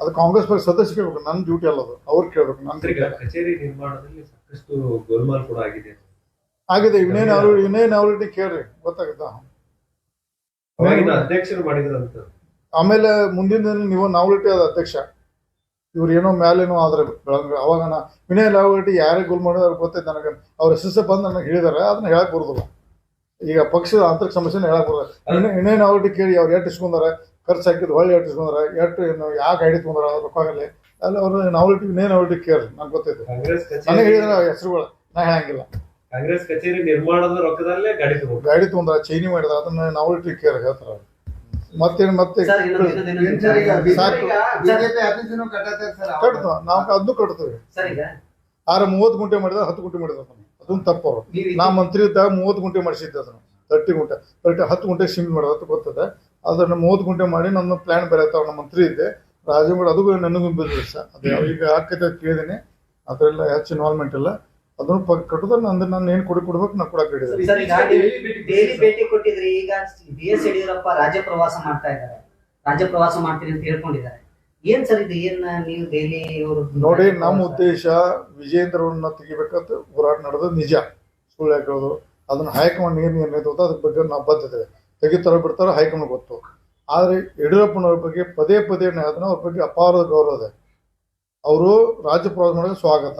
ಅದು ಕಾಂಗ್ರೆಸ್ ಪಕ್ಷ ಸದಸ್ಯ ಕೇಳ್ಬೇಕು ನನ್ನ ಡ್ಯೂಟಿ ಅಲ್ಲ ಅದು. ಅವ್ರು ಕೇಳ್ಬೇಕು ನನ್ನ ಕಚೇರಿ ನಿರ್ಮಾಣದಲ್ಲಿ ಸಾಕಷ್ಟು ಗೋಲ್ಮಾಲ್ ಕೂಡ ಆಗಿದೆ. ಆಗಿದೆ ಇನ್ನೇನು ಅವ್ರು ಇನ್ನೇನು ಅವ್ರಿಗೆ ಕೇಳ್ರಿ ಗೊತ್ತಾಗುತ್ತಾ? ಅಧ್ಯಕ್ಷರು ಮಾಡಿದ್ರಂತ. ಆಮೇಲೆ ಮುಂದಿನ ದಿನ ನೀವು ನಾವಲಿಟಿ ಅದ ಅಧ್ಯಕ್ಷ. ಇವ್ರು ಏನೋ ಮೇಲೇನೋ ಆದ್ರೆ ಬೆಳಂಗ್ರೆ ಅವಾಗ ನಾ ವಿನಯ್ ಯಾರೇ ಗುಲ್ ಮಾಡಿದ್ರೆ ಅವ್ರಿಗೆ ಗೊತ್ತೈತೆ ನನಗೆ. ಅವ್ರ ಹೆಸರು ಬಂದು ನನಗೆ ಹೇಳಿದಾರೆ ಅದನ್ನ ಹೇಳಕ್ ಬರೋದಿಲ್ಲ. ಈಗ ಪಕ್ಷದ ಆಂತರಿಕ ಸಮಸ್ಯೆನ ಹೇಳಕ್ ಬರೋದಿಲ್ಲ. ವಿನಯ್ ನಾವಲಿಟಿ ಕೇಳಿ ಅವ್ರು ಎಷ್ಟು ಇಸ್ಕೊಂಡಾರೆ ಖರ್ಚು ಹಾಕಿದ್ದು ಹೊಳ್ಳಿ ಎಷ್ಟು ಇಸ್ಕೊಂಡಾರ ಎಷ್ಟು ಏನು ಯಾಕೆ ಗಾಡಿ ತೊಗೊಂಡಾರ ರೊಕ್ಕ ರೊಕ್ಕಾಗಲಿ ಅಲ್ಲಿ ಅವ್ರ ನಾವಲ್ಟಿ ವಿನಯ್ ನಾವಲ್ಟಿ ಕೇಳಿ ನಂಗೆ ಗೊತ್ತೈತೆ. ನನಗೆ ಹೇಳಿದ್ರೆ ಹೆಸರುಗಳು ನಾ ಹೇಳಂಗಿಲ್ಲ. ಕಾಂಗ್ರೆಸ್ ಕಚೇರಿ ನಿರ್ಮಾಣದ ರೊಕ್ಕದಲ್ಲೇ ಗಾಡಿ ತಗೊಂಡು ಗಾಡಿ ತೊಗೊಂಡ್ರ ಚೈನಿ ಮಾಡಿದ ಅದನ್ನ ನಾವಲ್ಟಿ ಕೇರ್ ಹೇಳ್ತಾರ ಮತ್ತೇನು ಮತ್ತೆ? ಸರ್ ಇನ್ನೊಂದು ಇನ್ನೊಂದು ಏನ್ ಸರ್ ಈಗ ಇನ್ನೊಂದು ಸಾಕು. ಬಿಜೆಪಿ ಆಫೀಸನ್ನು ಕಟ್ಟತ್ತಾರೆ ಸರ್ ಕಟ್ತು. ನಾವು ಅದನ್ನು ಕಟ್ತೇವೆ. ಆರ ಮೂವತ್ತು ಗುಂಟೆ ಮಾಡಿದ ಹತ್ತು ಗುಂಟೆ ಮಾಡಿದ ಅದೊಂದು ತಪ್ಪು ಅವರು. ನಾ ಮಂತ್ರಿ ಇದ್ದಾಗ ಮೂವತ್ತು ಗುಂಟೆ ಮಾಡಿಸಿದ್ದೆ ಅದನ್ನು. ತರ್ಟಿ ಗುಂಟೆ. ತರ್ಟಿ ಹತ್ತು ಗುಂಟೆ ಸಿಮ್ ಮಾಡೋದು ಅಂತ ಗೊತ್ತದೆ. ಅದನ್ನು ಮೂವತ್ತು ಗುಂಟೆ ಮಾಡಿ ನನ್ನ ಪ್ಲಾನ್ ಬೇರೆ ಆಯ್ತಾವ ನಮ್ಮ ಮಂತ್ರಿ ಇದ್ದೆ. ರಾಜೇಗೌಡ ಅದು ನನಗೂ ಬಿದ್ದಿದೆ ಸರ್. ಅದು ಈಗ ಆಕೈತೆ ಕೇಳಿದ್ದೀನಿ. ಅದರೆಲ್ಲ ಹೆಚ್ಚು ಇನ್ವಾಲ್ವ್ಮೆಂಟ್ ಇಲ್ಲ. ಅದನ್ನು ಬಗ್ಗೆ ಕಟ್ಟುದ ನಂದು ನಾನು ಏನು ಕೊಡಿ ಕೊಡ್ಬೇಕು ನಾ ಕೊಡಕ್ಕೆ ಹೇಳಿದೆ ಸರ್ ಈಗ ಡೈಲಿ ಭೇಟಿ ಕೊಟ್ಟಿದ್ರಿ ಈಗ ಬಿ ಎಸ್ ಯಡಿಯೂರಪ್ಪ ರಾಜ್ಯ ಪ್ರವಾಸ ಮಾಡ್ತಾ ಇದ್ದಾರೆ. ರಾಜ್ಯ ಪ್ರವಾಸ ಮಾಡ್ತೀನಿ ಅಂತ ಹೇಳ್ಕೊಂಡಿದ್ದಾರೆ. ಏನ್ ಸರ್ ಇದು? ಏನ್ ನೀವು ಡೈಲಿ ಅವರು ನೋಡಿ ನಮ್ಮ ಉದ್ದೇಶ ವಿಜೇಂದ್ರವನ್ನ ತೆಗಿಬೇಕಂತ ಹೋರಾಟ ನಡೆದು ನಿಜ. ಸುಳ್ಳು ಹಾಕೋದು ಅದನ್ನ ಹೈಕಮಾಂಡ್ ಏನು ನಿರ್ಣಯ ಅದ್ರ ಬಗ್ಗೆ ನಾವು ಬದ್ಧತೆ ತೆಗಿತಾರ ಬಿಡ್ತಾರೋ ಹೈಕಮಾಂಡ್ ಗೊತ್ತು. ಆದ್ರೆ ಯಡಿಯೂರಪ್ಪನವ್ರ ಬಗ್ಗೆ ಪದೇ ಪದೇ ಅದನ್ನ ಅವ್ರ ಬಗ್ಗೆ ಅಪಾರ ಗೌರವ ಇದೆ. ಅವರು ರಾಜ್ಯ ಪ್ರವಾಸ ಮಾಡೋಕೆ ಸ್ವಾಗತ.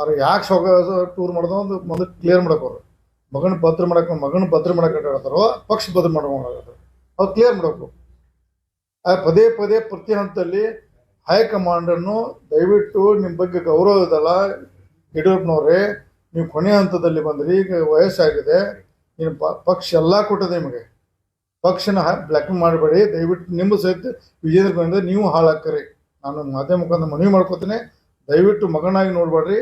ಆದ್ರೆ ಯಾಕೆ ಸೊಗ ಟೂರ್ ಮಾಡೋದು ಒಂದು ಮೊದಲು ಕ್ಲಿಯರ್ ಮಾಡ್ಕೋರು ಮಗನ ಭದ್ರ ಮಾಡಕ್ಕೆ ಮಗನ ಭದ್ರ ಮಾಡಕ್ಕೆ ಹೇಳ್ತಾರೋ ಪಕ್ಷ ಭದ್ರ ಮಾಡ್ಕೊಂಡು ಅವ್ರು ಕ್ಲಿಯರ್ ಮಾಡಬೇಕು. ಆ ಪದೇ ಪದೇ ಪ್ರತಿ ಹಂತದಲ್ಲಿ ಹೈಕಮಾಂಡನ್ನು ದಯವಿಟ್ಟು ನಿಮ್ಮ ಬಗ್ಗೆ ಗೌರವ ಇದಲ್ಲ ಯಡಿಯೂರಪ್ಪನವ್ರೆ, ನೀವು ಕೊನೆ ಹಂತದಲ್ಲಿ ಬಂದ್ರಿ, ಈಗ ವಯಸ್ಸಾಗಿದೆ, ನೀನು ಪಕ್ಷ ಎಲ್ಲ ಕೊಟ್ಟದೆ ನಿಮಗೆ. ಪಕ್ಷನ ಬ್ಲ್ಯಾಕ್ ಮಾಡಬೇಡಿ, ದಯವಿಟ್ಟು ನಿಮ್ಮ ಸಹಿತ ವಿಜೇಂದ್ರ ನೀವು ಹಾಳಾಕ್ರಿ ನಾನು ಮಾಧ್ಯಮ ಮುಖಾಂತರ ಮನವಿ ಮಾಡ್ಕೋತೀನಿ, ದಯವಿಟ್ಟು ಮಗನಾಗಿ ನೋಡಬೇಡ್ರಿ.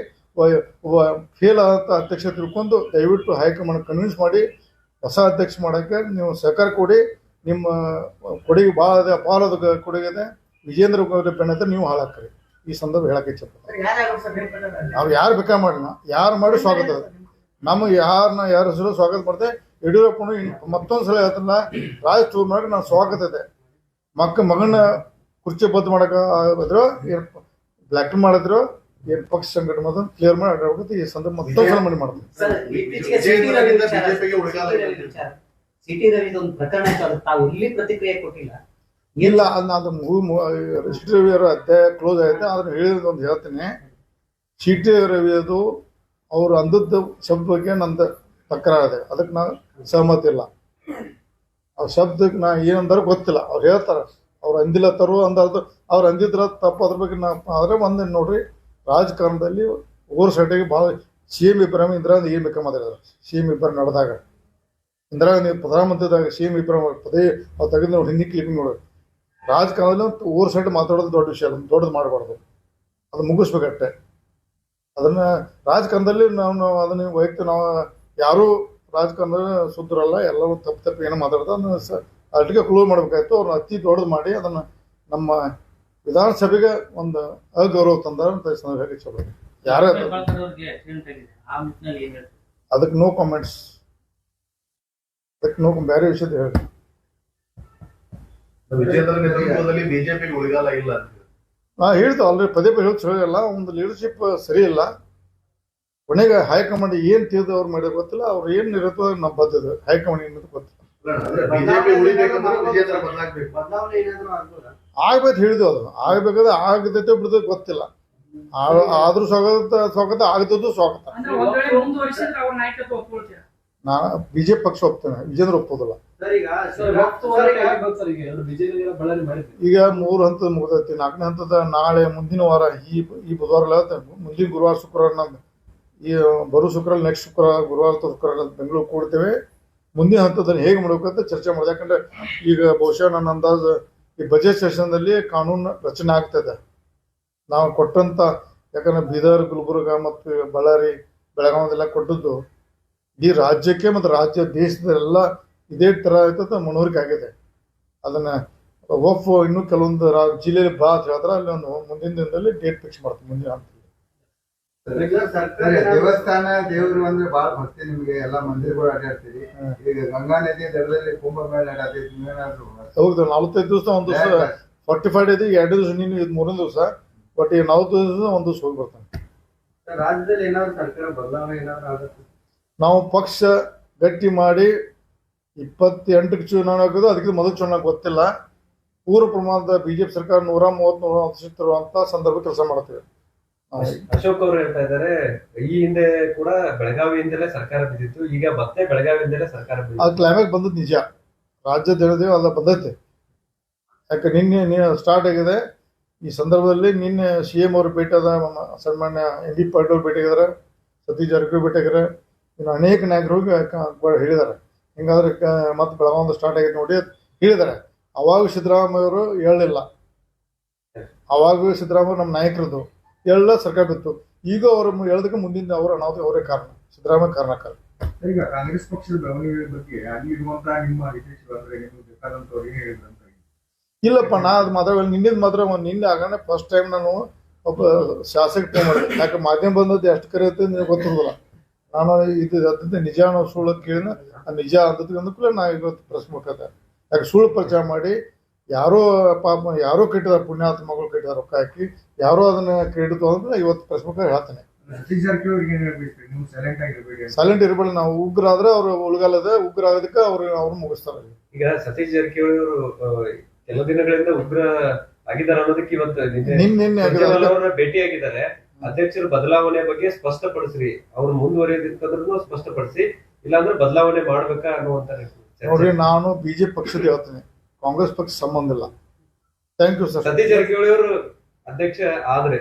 ಫೇಲ್ ಆದಂಥ ಅಧ್ಯಕ್ಷ ತಿಳ್ಕೊಂಡು ದಯವಿಟ್ಟು ಹೈಕಮಾಂಡ್ ಕನ್ವಿನ್ಸ್ ಮಾಡಿ ಹೊಸ ಅಧ್ಯಕ್ಷ ಮಾಡೋಕ್ಕೆ ನೀವು ಸಹಕಾರ ಕೊಡಿ. ನಿಮ್ಮ ಕೊಡುಗೆ ಭಾಳ ಇದೆ ಅಪಾರದ ಕೊಡುಗೆ ಇದೆ. ವಿಜೇಂದ್ರ ಬೆನ್ನತ್ತ ನೀವು ಹಾಳಾಕ್ರಿ ಈ ಸಂದರ್ಭ ಹೇಳಕ್ಕೆ ಇಚ್ಛೆ ನಾವು ಯಾರು ಬೇಕಾ ಮಾಡೋಣ ಯಾರು ಮಾಡಿ ಸ್ವಾಗತ. ನಮಗೆ ಯಾರನ್ನ ಯಾರ ಹೆಸರು ಸ್ವಾಗತ ಮಾಡಿದೆ ಯಡಿಯೂರಪ್ಪನು ಇನ್- ಮತ್ತೊಂದು ಸಲ ಹೇಳ್ತಾರಲ್ಲ ರಾಜ್ ಟೂರ್ ಮಾಡಿ ನಾನು ಸ್ವಾಗತ ಇದೆ. ಮಕ್ಕ ಮಗನ ಕುರ್ಚಿ ಬದ್ದು ಮಾಡೋಕೆ ಬ್ಲ್ಯಾಕ್ ಮಾಡಿದ್ರು. ಏನು ಪಕ್ಷ ಸಂಘಟನೆ ಮಾಡೋದು ಕ್ಲಿಯರ್ ಮಾಡಿ ಅಡ್ಡಾಡ್ಬೇಕು ಈ ಸಂದರ್ಭ ಮತ್ತೆ ಸಲ ಮನೆ ಮಾಡ್ತೀನಿ ಸರ್ ಇತ್ತೀಚೆಗೆ ಸಿಟಿ ರವಿದು ಒಂದು ಪ್ರಕರಣ ತಾವು ಇಲ್ಲಿ ಪ್ರತಿಕ್ರಿಯೆ ಕೊಟ್ಟಿಲ್ಲ. ಇಲ್ಲ ಅದನ್ನ ಅದು ಸಿಟಿ ರವಿ ಅವರ ಅಧ್ಯಾಯ ಕ್ಲೋಸ್ ಆಯ್ತು. ಆದ್ರೆ ಹೇಳಿದ ಒಂದು ಹೇಳ್ತೀನಿ. ಸಿಟಿ ರವಿ ಅದು ಅವ್ರು ಅಂದದ್ದು ಶಬ್ದ ಬಗ್ಗೆ ನಂದು ತಕರಾರಿದೆ. ಅದಕ್ಕೆ ನಾನು ಸಹಮತಿ ಇಲ್ಲ. ಆ ಶಬ್ದಕ್ಕೆ ನಾ ಏನಂದ್ರೆ ಗೊತ್ತಿಲ್ಲ. ಅವ್ರು ಹೇಳ್ತಾರೆ. ಅವ್ರು ಅಂದಿಲ್ಲ ತರು ಅಂದ್ರೆ ಅವ್ರು ಅಂದಿದ್ರ ತಪ್ಪು. ಅದ್ರ ಬಗ್ಗೆ ನಾ ಆದ್ರೆ ಒಂದು ನೋಡ್ರಿ. ರಾಜಕಾರಣದಲ್ಲಿ ಓವರ್ ಸೈಡಿಗೆ ಭಾಳ ಸಿ ಎಂ ಇಬ್ರಾಹಿಂ, ಇಂದಿರಾ ಗಾಂಧಿ ಏನು ಬೇಕಾ ಮಾತಾಡಿದ್ರು? ಸಿ ಎಂ ಇಬ್ರಾಹಿಂ ನಡೆದಾಗ. ಇಂದಿರಾ ಗಾಂಧಿ ಪ್ರಧಾನಮಂತ್ರಿದಾಗ ಸಿ ಎಂ ಇಬ್ರಾಹಿಂ ಪದೇ ಅವ್ರು ತೆಗೆದು ನೋಡಿ ಹಿಂದಿ ಕ್ಲಿಪ್ ನೋಡಿ. ರಾಜಕಾರಣದಲ್ಲಿ ಓವರ್ ಸೈಡ್ ಮಾತಾಡೋದು ದೊಡ್ಡ ವಿಷಯ, ಅದನ್ನು ದೊಡ್ಡದು ಮಾಡಬಾರ್ದು. ಅದು ಮುಗಿಸ್ಬೇಕಷ್ಟೆ. ಅದನ್ನು ರಾಜಕಾರಣದಲ್ಲಿ ನಾವು ನಾವು ಅದನ್ನ ವೈಯಕ್ತಿಕ ನಾವು ಯಾರೂ ರಾಜಕಾರಣದಲ್ಲಿ ಸುದ್ದಿರಲ್ಲ ಎಲ್ಲರೂ ತಪ್ಪು ತಪ್ಪು ಏನೋ ಮಾತಾಡ್ತಾರೆ ಅದನ್ನು ಸ ಅಲ್ಲಿಗೆ ಕ್ಲೋಸ್ ಮಾಡಬೇಕಾಯ್ತು. ಅವ್ರನ್ನ ಅತಿ ದೊಡ್ಡದು ಮಾಡಿ ಅದನ್ನು ನಮ್ಮ ವಿಧಾನಸಭೆಗೆ ಒಂದು ಅಗೌರವ ತಂದಾರ ಅಂತ ಈ ಚಲೋ. ಯಾರೇ ಅದಕ್ಕೆ ನೋ ಕಾಮೆಂಟ್ಸ್ ಅದಕ್ಕೆ ನೋ ಬೇರೆ ವಿಷಯದ ಹೇಳಿ. ನಾ ಹೇಳ್ತೇವೆ ಅಲ್ರಿ ಪದೇ ಪದೇ ಹೇಳ್ತು ಹೇಳಿಲ್ಲ ಒಂದು ಲೀಡರ್ಶಿಪ್ ಸರಿ ಇಲ್ಲ. ಕೊನೆಗೆ ಹೈಕಮಾಂಡ್ ಏನ್ ತಿಳಿದು ಅವ್ರು ಮಾಡಿದ್ರು ಗೊತ್ತಿಲ್ಲ ಅವ್ರು ಏನ್ ಇರುತ್ತೋ ನಾವು ಬದ್ಧದು ಹೈಕಮಾಂಡ್ ಏನಿದೆ ಗೊತ್ತಿಲ್ಲ. ಬಿಜೆಪಿ ಉಳಿಬೇಕಂದ್ರೆ ವಿಜೇಂದ್ರ ಬದಲಾಗ್ಬೇಕು. ಬದಲಾವಣೆ ಏನಾದ್ರು ಆಗ್ಬೋದಾ? ಆಗ್ಬೇಕು ಹೇಳಿದ್ವು ಅದು. ಆಗ್ಬೇಕಾದ್ರೆ ಆಗದೈತೆ ಬಿಡದ ಗೊತ್ತಿಲ್ಲ. ಆ- ಆದ್ರೂ ಸ್ವಾಗತ ಸ್ವಾಗತ ಆಗದದ್ದು ಸ್ವಾಗತ ನಾ ಬಿಜೆಪಿ ಪಕ್ಷ ಒಪ್ತೇನೆ. ವಿಜೇಂದ್ರ ಒಪ್ಪೋದಿಲ್ಲ ಸರ್ ಈಗ ಸರ್ ಇವತ್ತು ವರೆಗೆ ಆಗ್ಬೋದು ಸರ್ ಈಗ ಬಿಜೆಪಿ ಬಳ್ಳಾರಿ ಮಾಡಿದ್ವಿ ಈಗ ಮೂರು ಹಂತದ ಮುಗಿದೈತಿ. ನಾಲ್ಕನೇ ಹಂತದ ನಾಳೆ ಮುಂದಿನ ವಾರ ಈ ಈ ಬುಧವಾರ ಮುಂದಿನ ಗುರುವಾರ ಶುಕ್ರವಾರ ನಮ್ದು ಈ ಬರೋ ಶುಕ್ರವಾರ ನೆಕ್ಸ್ಟ್ ಶುಕ್ರವಾರ ಗುರುವಾರ ಶುಕ್ರವಾರ ಬೆಂಗಳೂರು ಕೂಡ್ತೇವೆ. ಮುಂದಿನ ಹಂತದಲ್ಲಿ ಹೇಗೆ ಮಾಡ್ಬೇಕಂತ ಚರ್ಚೆ ಮಾಡಿದೆ. ಯಾಕಂದ್ರೆ ಈಗ ಬಹುಶಃ ನನ್ನ ಅಂದಾಜು ಈ ಬಜೆಟ್ ಸೆಷನ್ದಲ್ಲಿ ಕಾನೂನು ರಚನೆ ಆಗ್ತದೆ ನಾವು ಕೊಟ್ಟಂತ ಯಾಕಂದ್ರೆ ಬೀದರ್ ಗುಲ್ಬರ್ಗ ಮತ್ತು ಬಳ್ಳಾರಿ ಬೆಳಗಾವದೆಲ್ಲ ಕೊಟ್ಟದ್ದು ಇಡೀ ರಾಜ್ಯಕ್ಕೆ ಮತ್ತು ರಾಜ್ಯ ದೇಶದ ಎಲ್ಲ ಇದೇ ಥರ ಆಯ್ತದ ಮನವರಿಕೆ ಆಗಿದೆ. ಅದನ್ನ ಒಫ್ ಇನ್ನೂ ಕೆಲವೊಂದು ರಾ ಜಿಲ್ಲೆಯಲ್ಲಿ ಭಾಳ ಅಂತ ಹೇಳಿದ್ರೆ ಅಲ್ಲಿ ಒಂದು ಮುಂದಿನ ದಿನದಲ್ಲಿ ಡೇಟ್ ಫಿಕ್ಸ್ ಮಾಡ್ತೀವಿ ಮುಂದಿನ ಸರಿ, ದೇವಸ್ಥಾನ ದೇವರು ಅಂದ್ರೆ ಬಹಳ ಭಕ್ತಿ ನಿಮ್ಗೆ ಎಲ್ಲಾ ಮಂದಿರಗಳು ಅಡ್ಡಾಡ್ತೀರಿ. ಈಗ ಗಂಗಾ ನದಿ ದಡದಲ್ಲಿ ಕುಂಭಮೇಳ ನಡತೈತಿ ನೀವೇನಾದ್ರು ಹೌದು ನಲವತ್ತೈದು ದಿವಸ ಒಂದು ದಿವಸ ಫಾರ್ಟಿ ಫೈವ್ ಡೇಸ್ ಎರಡು ದಿವಸ ನೀನು ಇದು ಮೂರನೇ ದಿವಸ ಬಟ್ ಈಗ ನಲವತ್ತು ದಿವಸ ಒಂದು ದಿವಸ ಹೋಗಿ ಬರ್ತಾನೆ. ರಾಜ್ಯದಲ್ಲಿ ಏನಾದ್ರು ಸರ್ಕಾರ ಬದಲಾವಣೆ ಏನಾದ್ರು ಆಗುತ್ತೆ? ನಾವು ಪಕ್ಷ ಗಟ್ಟಿ ಮಾಡಿ ಇಪ್ಪತ್ತೆಂಟಕ್ಕೆ ಚುನಾವಣೆ ಆಗೋದು ಅದಕ್ಕೆ ಮೊದಲು ಚುನಾವಣೆ ಗೊತ್ತಿಲ್ಲ. ಪೂರ್ವ ಪ್ರಮಾಣದ ಬಿಜೆಪಿ ಸರ್ಕಾರ ನೂರ ಮೂವತ್ತ್ ನೂರ ತರುವಂತ ಸಂದರ್ಭ ಕೆಲಸ ಮಾಡ್ತೇವೆ. ಅಶೋಕ್ ಅವರು ಹೇಳ್ತಾ ಇದ್ದಾರೆ ಈ ಹಿಂದೆ ಕೂಡ ಬೆಳಗಾವಿಯಿಂದಲೇ ಸರ್ಕಾರ ಬಿದ್ದಿತ್ತು ಈಗ ಮತ್ತೆ ಬೆಳಗಾವಿಯಿಂದಲೇ ಸರ್ಕಾರ ಆ ಕ್ಲೈಮ್ಯಾಕ್ ಬಂದದ್ದು ನಿಜ. ರಾಜ್ಯದ ಜನತೆ ಅಲ್ಲ ಬಂದೈತೆ ಯಾಕೆ ನಿನ್ನೆ ನೀನು ಸ್ಟಾರ್ಟ್ ಆಗಿದೆ. ಈ ಸಂದರ್ಭದಲ್ಲಿ ನಿನ್ನೆ ಸಿ ಎಂ ಅವರು ಭೇಟಿ ಆದ ಸನ್ಮಾನ್ಯ ಎಂ ಬಿ ಪಾಟೀಲ್ ಅವ್ರು ಭೇಟಿ ಆಗಿದ್ದಾರೆ ಸತೀಶ್ ಜಾರಕಿಹೊಳಿ ಭೇಟಿ ಆಗಿದ್ದಾರೆ. ಇನ್ನು ಅನೇಕ ನಾಯಕರು ಹೇಳಿದ್ದಾರೆ. ಹಿಂಗಾದ್ರೆ ಮತ್ತೆ ಬೆಳಗಾವಿ ಸ್ಟಾರ್ಟ್ ಆಗಿದೆ ನೋಡಿ ಹೇಳಿದ್ದಾರೆ. ಅವಾಗ ಸಿದ್ದರಾಮಯ್ಯವರು ಹೇಳಲಿಲ್ಲ. ಅವಾಗ ಸಿದ್ದರಾಮಯ್ಯ ನಮ್ಮ ನಾಯಕರದು ಎಲ್ಲ ಸರ್ಕಾರ ಬಿತ್ತು ಈಗ ಅವರು ಹೇಳೋದಕ್ಕೆ ಮುಂದಿನ ಅವರು ಅನಾಹುತ ಅವರೇ ಕಾರಣ. ಸಿದ್ದರಾಮಯ್ಯ ಕಾರಣಕಾರ ಈಗ ಕಾಂಗ್ರೆಸ್ ಪಕ್ಷದ ಬೆಳವಣಿಗೆ ಬಗ್ಗೆ ಅಲ್ಲಿ ಇರುವಂತಹ ನಿಮ್ಮ ಹಿತೈಷಿಗಳು ಅಂದ್ರೆ ನಿಮ್ಗೆ ಬೇಕಾದಂತವ್ರು ಏನ್ ಇಲ್ಲಪ್ಪ ನಾ ಅದು ಮಾತ್ರ ನಿನ್ನಿದ್ ಮಾತ್ರ ನಿನ್ನೆ ಆಗಾನೆ ಫಸ್ಟ್ ಟೈಮ್ ನಾನು ಒಬ್ಬ ಶಾಸಕ ಟೈಮ್ ಮಾಡಿದೆ. ಯಾಕೆ ಮಾಧ್ಯಮ ಬಂದದ್ದು ಎಷ್ಟು ಕರೆಯುತ್ತೆ ನಿಮಗೆ ಗೊತ್ತಿರೋದಿಲ್ಲ. ನಾನು ಇದು ಅದಂತ ನಿಜ ಅನ್ನೋ ಸುಳ್ಳು ಕೇಳಿನ ಆ ನಿಜ ಅಂತದ್ದು ಅಂದ್ಕೂಲೆ ನಾ ಇವತ್ತು ಪ್ರಶ್ನೆ ಮುಖಾಂತರ. ಯಾಕೆ ಸುಳ್ಳು ಪ್ರಚಾರ ಮಾಡಿ ಯಾರೋ ಪಾಪ ಯಾರೋ ಕಟ್ಟಿದಾರೆ ಪುಣ್ಯಾತ್ಮಗಳು ಕಟ್ಟಿದಾರೆ ರೊಕ್ಕ ಹಾಕಿ ಯಾರೋ ಅದನ್ನ ಕ್ರೀಡಿತು ಅಂದ್ರೆ ಇವತ್ತು ಪ್ರೆಸ್ ಮುಖ ಹೇಳ್ತಾನೆ. ಸೈಲೆಂಟ್ ಇರ್ಬೇಡಿ ನಾವು ಉಗ್ರ ಆದ್ರೆ ಅವ್ರು ಉಳ್ಗಾಲದ ಉಗ್ರ ಆಗೋದಕ್ಕೆ ಅವ್ರು ಅವ್ರು ಮುಗಿಸ್ತಾರೆ. ಈಗ ಸತೀಶ್ ಜಾರಕಿಹೊಳಿ ಅವರು ಕೆಲವು ದಿನಗಳಿಂದ ಉಗ್ರ ಆಗಿದ್ದಾರೆ ಅನ್ನೋದಕ್ಕೆ ಇವತ್ತು ನಿನ್ನೆ ಆಗಿದ್ದಾರೆ. ಅಧ್ಯಕ್ಷರ ಬದಲಾವಣೆ ಬಗ್ಗೆ ಸ್ಪಷ್ಟಪಡಿಸ್ರಿ. ಅವ್ರು ಮುಂದುವರಿಯೋದಕ್ಕಂದ್ರೂ ಸ್ಪಷ್ಟಪಡಿಸಿ ಇಲ್ಲಾಂದ್ರೆ ಬದಲಾವಣೆ ಮಾಡ್ಬೇಕಾ ಅನ್ನುವಂತ. ನೋಡ್ರಿ ನಾನು ಬಿಜೆಪಿ ಪಕ್ಷದ ಹೇಳ್ತೀನಿ ಕಾಂಗ್ರೆಸ್ ಪಕ್ಷ ಸಂಬಂಧ ಇಲ್ಲ thank you sir Satish Jarkiholi ಅವರು ಅಧ್ಯಕ್ಷ ಆದ್ರೆ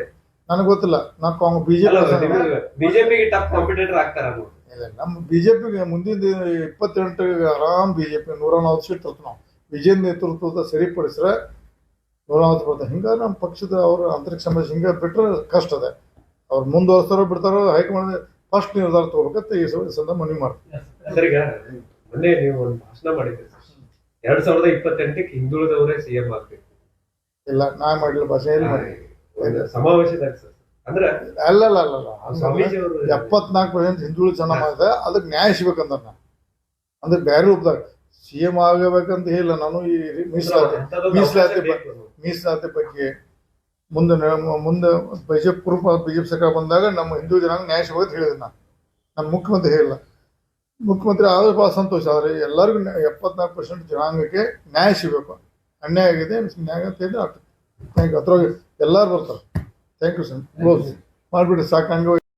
ನನಗೆ ಗೊತ್ತಿಲ್ಲ ನಾನು ಕಾಂಗ್ರೆಸ್ ಬಿಜೆಪಿ ಬಿಜೆಪಿಗೆ ಟಫ್ ಕಾಂಪಿಟೇಟರ್ ಆಗ್ತಾರ ಇಲ್ಲ ನಮ್ಮ ಬಿಜೆಪಿಗೆ ಮುಂದಿನ ಇಪ್ಪತ್ತೆಂಟು ಆರಾಮ್ ಬಿಜೆಪಿ ನೂರ ನಲ್ವತ್ತು ಸೀಟ್ ತರ್ತೀವಿ ನಾವು ವಿಜಯ್ ನೇತೃತ್ವದ ಸರಿಪಡಿಸ್ರೆ ನೂರ ನಲ್ವತ್ತು ಬರ್ತದೆ ಹಿಂಗ ನಮ್ಮ ಪಕ್ಷದ ಅವ್ರ ಅಂತರಿಕ್ಷ ಸಮಸ್ಯೆ ಹಿಂಗ ಬಿಟ್ರೆ ಕಷ್ಟ ಅದೇ ಅವ್ರು ಮುಂದುವರ್ಸ್ತಾರೋ ಬಿಡ್ತಾರೋ ಹೈಕಮಾಂಡ್ ಫಸ್ಟ್ ನಿರ್ಧಾರ ತಗೋಬೇಕಂತ ಈ ಸಂದರ್ಭ ಮನವಿ ಮಾಡ್ತೀನಿ ಸರ್ ಮೊನ್ನೆ ನೀವು ಒಂದು ಭಾಷಣ ಮಾಡಿದ್ರಿ ಎರಡ್ ಸಾವಿರದ ಇಪ್ಪತ್ತೆಂಟಕ್ಕೆ ಹಿಂದುಳಿದವರೇ ಸಿಎಂ ಆಗ್ಬೇಕು. ಇಲ್ಲ ನಾ ಮಾಡಿಲ್ಲ ಭಾಷೆ ಎಲ್ಲಿ ಮಾಡಿ ಸಮಾವೇಶದಾಗ ಸರ್. ಅಂದ್ರೆ ಅಲ್ಲ ಅಲ್ಲ ಅಲ್ಲ ಅಲ್ಲ ಹಂಗಲ್ಲ. ಸ್ವಾಮೀಜಿ ಎಪ್ಪತ್ನಾಲ್ಕು ಪರ್ಸೆಂಟ್ ಹಿಂದುಳಿದ ಮಾಡಿದೆ ಅದಕ್ಕೆ ನ್ಯಾಯ ಸಿಗ್ಬೇಕಂದ್ರ ನಾ ಅಂದ್ರೆ ಬೇರೆ ರೂಪದಾಗ ಸಿ ಎಂ ಆಗಬೇಕಂತ ಹೇಳಿಲ್ಲ ನಾನು ಈ ಮೀಸಲಾತಿ ಮೀಸಲಾತಿ ಬಗ್ಗೆ ಮೀಸಲಾತಿ ಬಗ್ಗೆ ಮುಂದೆ ಮುಂದೆ ಬಿಜೆಪಿ ಪ್ರೂಫ್ ಬಿಜೆಪಿ ಸರ್ಕಾರ ಬಂದಾಗ ನಮ್ಮ ಹಿಂದೂ ಜನಾಂಗ ನ್ಯಾಯ ಸಿಗೋದು ಹೇಳಿದೆ ನಾನು. ನಮ್ಮ ಮುಖ್ಯಮಂತ್ರಿ ಹೇಳಿಲ್ಲ. ಮುಖ್ಯಮಂತ್ರಿ ಆದ್ರೆ ಭಾಳ ಸಂತೋಷ. ಆದರೆ ಎಲ್ಲರಿಗೂ ಎಪ್ಪತ್ನಾಲ್ಕು ಪರ್ಸೆಂಟ್ ಜನಾಂಗಕ್ಕೆ ನ್ಯಾಯ ಸಿಗಬೇಕು. ಅನ್ಯಾಯ ಆಗಿದೆ ನ್ಯಾಯ ಅಂತ ಹೇಳಿದ್ರೆ ಆಗ್ತದೆ ಥ್ಯಾಂಕ್ ಯು ಅದ್ರೊಳಗೆ ಎಲ್ಲರೂ ಬರ್ತಾರೆ. ಥ್ಯಾಂಕ್ ಯು ಸರ್ ಕ್ಲೋಸ್ ಮಾಡಿಬಿಡಿ ಸಾಕು. ಹಂಗೆ.